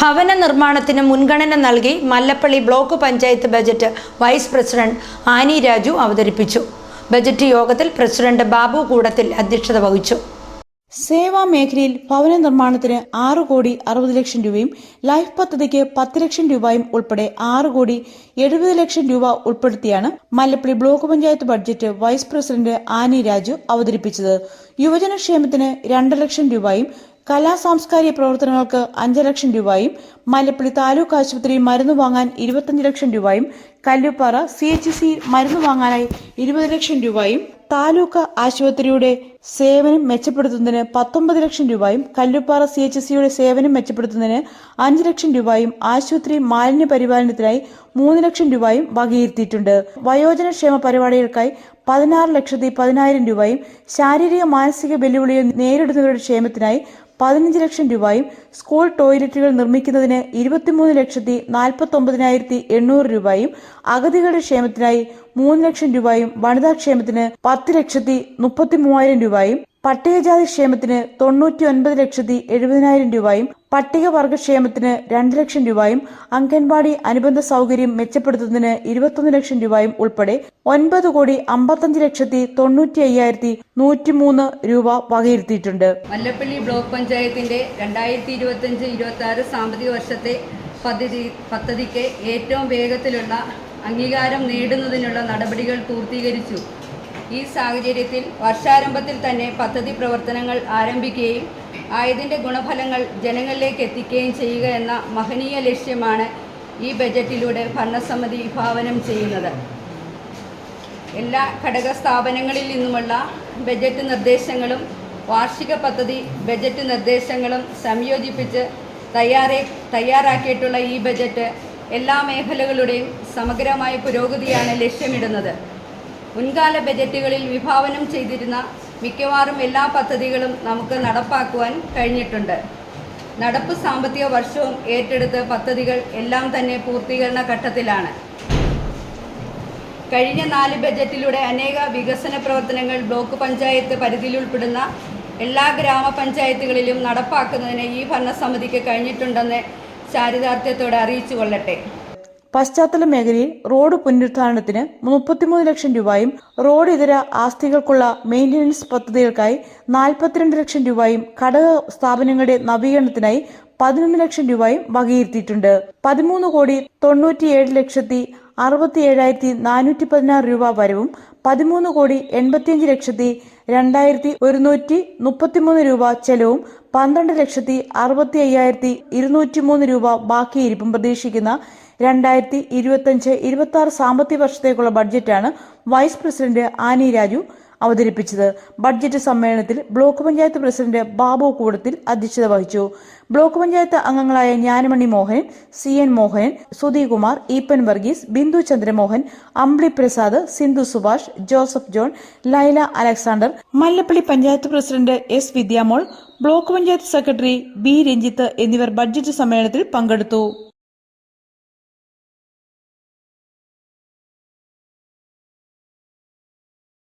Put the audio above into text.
ഭവന നിർമ്മാണത്തിന് മുൻഗണന നൽകി Mallappally block panchayat budget vice president Annie Raju അവതരിപ്പിച്ചു. ബജറ്റ് യോഗത്തിൽ പ്രസിഡന്റ് ബാബു കൂടത്തിൽ അധ്യക്ഷത വഹിച്ചു. സേവാ മേഖലയിൽ ഭവന നിർമ്മാണത്തിന് ആറ് കോടി അറുപത് ലക്ഷം രൂപയും ലൈഫ് പദ്ധതിക്ക് പത്ത് ലക്ഷം രൂപയും ഉൾപ്പെടെ ആറ് കോടി എഴുപത് ലക്ഷം രൂപ ഉൾപ്പെടുത്തിയാണ് Mallappally block panchayat budget vice president Annie Raju അവതരിപ്പിച്ചത്. യുവജനക്ഷേമത്തിന് രണ്ട് ലക്ഷം രൂപയും കലാ സാംസ്കാരിക പ്രവർത്തനങ്ങൾക്ക് അഞ്ച് ലക്ഷം രൂപയും മല്ലപ്പള്ളി താലൂക്ക് ആശുപത്രി മരുന്ന് വാങ്ങാൻ ഇരുപത്തഞ്ച് ലക്ഷം രൂപയും കല്ലുപ്പാറ സി എച്ച് സി മരുന്ന് വാങ്ങാനായി ഇരുപത് ലക്ഷം രൂപയും താലൂക്ക് ആശുപത്രിയുടെ സേവനം മെച്ചപ്പെടുത്തുന്നതിന് പത്തൊമ്പത് ലക്ഷം രൂപയും കല്ലുപ്പാറ സി എച്ച് സിയുടെ സേവനം മെച്ചപ്പെടുത്തുന്നതിന് അഞ്ച് ലക്ഷം രൂപയും ആശുപത്രി മാലിന്യ പരിപാലനത്തിനായി മൂന്ന് ലക്ഷം രൂപയും വകയിരുത്തിയിട്ടുണ്ട്. വയോജനക്ഷേമ പരിപാടികൾക്കായി പതിനാറ് ലക്ഷത്തി പതിനായിരം രൂപയും ശാരീരിക മാനസിക വെല്ലുവിളികൾ നേരിടുന്നവരുടെ ക്ഷേമത്തിനായി പതിനഞ്ച് ലക്ഷം രൂപയും സ്കൂൾ ടോയ്ലറ്റുകൾ നിർമ്മിക്കുന്നതിന് ഇരുപത്തിമൂന്ന് ലക്ഷത്തി നാൽപ്പത്തി ഒമ്പതിനായിരത്തി എണ്ണൂറ് രൂപയും അഗതികളുടെ ക്ഷേമത്തിനായി മൂന്ന് ലക്ഷം രൂപയും വനിതാ ക്ഷേമത്തിന് പത്ത് ലക്ഷത്തി മുപ്പത്തി മൂവായിരം രൂപയും പട്ടികജാതി ക്ഷേമത്തിന് തൊണ്ണൂറ്റി ഒൻപത് ലക്ഷത്തി എഴുപതിനായിരം രൂപയും പട്ടികവർഗ ക്ഷേമത്തിന് രണ്ട് ലക്ഷം രൂപയും അംഗൻവാടി അനുബന്ധ സൗകര്യം മെച്ചപ്പെടുത്തുന്നതിന് ഇരുപത്തൊന്ന് ലക്ഷം രൂപയും ഉൾപ്പെടെ ഒൻപത് കോടി അമ്പത്തഞ്ച് ലക്ഷത്തി തൊണ്ണൂറ്റി അയ്യായിരത്തി നൂറ്റിമൂന്ന് രൂപ വകയിരുത്തിയിട്ടുണ്ട്. മല്ലപ്പള്ളി ബ്ലോക്ക് പഞ്ചായത്തിന്റെ രണ്ടായിരത്തി ഇരുപത്തഞ്ച് ഇരുപത്തി ആറ് സാമ്പത്തിക വർഷത്തെ പദ്ധതി പദ്ധതിക്ക് ഏറ്റവും വേഗത്തിലുള്ള അംഗീകാരം നേടുന്നതിനുള്ള നടപടികൾ പൂർത്തീകരിച്ചു. ഈ സാഹചര്യത്തിൽ വർഷാരംഭത്തിൽ തന്നെ പദ്ധതി പ്രവർത്തനങ്ങൾ ആരംഭിക്കുകയും ആയതിന്റെ ഗുണഫലങ്ങൾ ജനങ്ങളിലേക്ക് എത്തിക്കുകയും ചെയ്യുക എന്ന മഹനീയ ലക്ഷ്യമാണ് ഈ ബജറ്റിലൂടെ ഭരണസമിതി വിഭാവനം ചെയ്യുന്നത്. എല്ലാ ഘടക സ്ഥാപനങ്ങളിൽ നിന്നുമുള്ള ബജറ്റ് നിർദ്ദേശങ്ങളും വാർഷിക പദ്ധതി ബജറ്റ് നിർദ്ദേശങ്ങളും സംയോജിപ്പിച്ച് തയ്യാറേ തയ്യാറാക്കിയിട്ടുള്ള ഈ ബജറ്റ് എല്ലാ മേഖലകളുടെയും സമഗ്രമായ പുരോഗതിയാണ് ലക്ഷ്യമിടുന്നത്. മുൻകാല ബജറ്റുകളിൽ വിഭാവനം ചെയ്തിരുന്ന മിക്കവാറും എല്ലാ പദ്ധതികളും നമുക്ക് നടപ്പാക്കുവാൻ കഴിഞ്ഞിട്ടുണ്ട്. നടപ്പ് സാമ്പത്തിക വർഷവും ഏറ്റെടുത്ത് പദ്ധതികൾ എല്ലാം തന്നെ പൂർത്തീകരണ ഘട്ടത്തിലാണ്. കഴിഞ്ഞ നാല് ബജറ്റിലൂടെ അനേക വികസന പ്രവർത്തനങ്ങൾ ബ്ലോക്ക് പഞ്ചായത്ത് പരിധിയിൽ ഉൾപ്പെടുന്ന എല്ലാ ഗ്രാമപഞ്ചായത്തുകളിലും നടപ്പാക്കുന്നതിന് ഈ ഭരണസമിതിക്ക് കഴിഞ്ഞിട്ടുണ്ടെന്ന് ചാരിതാർത്ഥ്യത്തോടെ അറിയിച്ചു കൊള്ളട്ടെ. പശ്ചാത്തല മേഖലയിൽ റോഡ് പുനരുദ്ധാരണത്തിന് മുപ്പത്തിമൂന്ന് ലക്ഷം രൂപയും റോഡ് ഇതര ആസ്തികൾക്കുള്ള മെയിന്റനൻസ് പദ്ധതികൾക്കായി നാൽപ്പത്തിരണ്ട് ലക്ഷം രൂപയും ഘടക സ്ഥാപനങ്ങളുടെ നവീകരണത്തിനായി പതിനൊന്ന് ലക്ഷം രൂപയും വകയിരുത്തിയിട്ടുണ്ട്. പതിമൂന്ന് കോടി തൊണ്ണൂറ്റിയേഴ് ലക്ഷത്തി അറുപത്തി ഏഴായിരത്തി നാനൂറ്റി പതിനാറ് രൂപ വരവും പതിമൂന്ന് കോടി എൺപത്തിയഞ്ച് ലക്ഷത്തി രണ്ടായിരത്തി ഒരുന്നൂറ്റി മുപ്പത്തിമൂന്ന് രൂപ ചെലവും പന്ത്രണ്ട് ലക്ഷത്തി അറുപത്തി അയ്യായിരത്തി ഇരുന്നൂറ്റി മൂന്ന് രൂപ ബാക്കിയിരിപ്പും പ്രതീക്ഷിക്കുന്ന രണ്ടായിരത്തി ഇരുപത്തഞ്ച് ഇരുപത്തി ആറ് സാമ്പത്തിക വർഷത്തേക്കുള്ള ബഡ്ജറ്റാണ് വൈസ് പ്രസിഡന്റ് ആനി രാജു അവതരിപ്പിച്ചത്. ബഡ്ജറ്റ് സമ്മേളനത്തിൽ ബ്ലോക്ക് പഞ്ചായത്ത് പ്രസിഡന്റ് ബാബു കൂടത്തിൽ അധ്യക്ഷത വഹിച്ചു. ബ്ലോക്ക് പഞ്ചായത്ത് അംഗങ്ങളായ Jnanamani Mohan C N Mohan Sudhikumar Eapen Varghese Bindu Chandramohan Ambili Prasad Sindhu Subhash Joseph John Laila Alexander Mallappally panchayat president S Vidyamol block panchayat secretary B Ranjith എന്നിവർ budget സമ്മേളനത്തിൽ പങ്കെടുത്തു.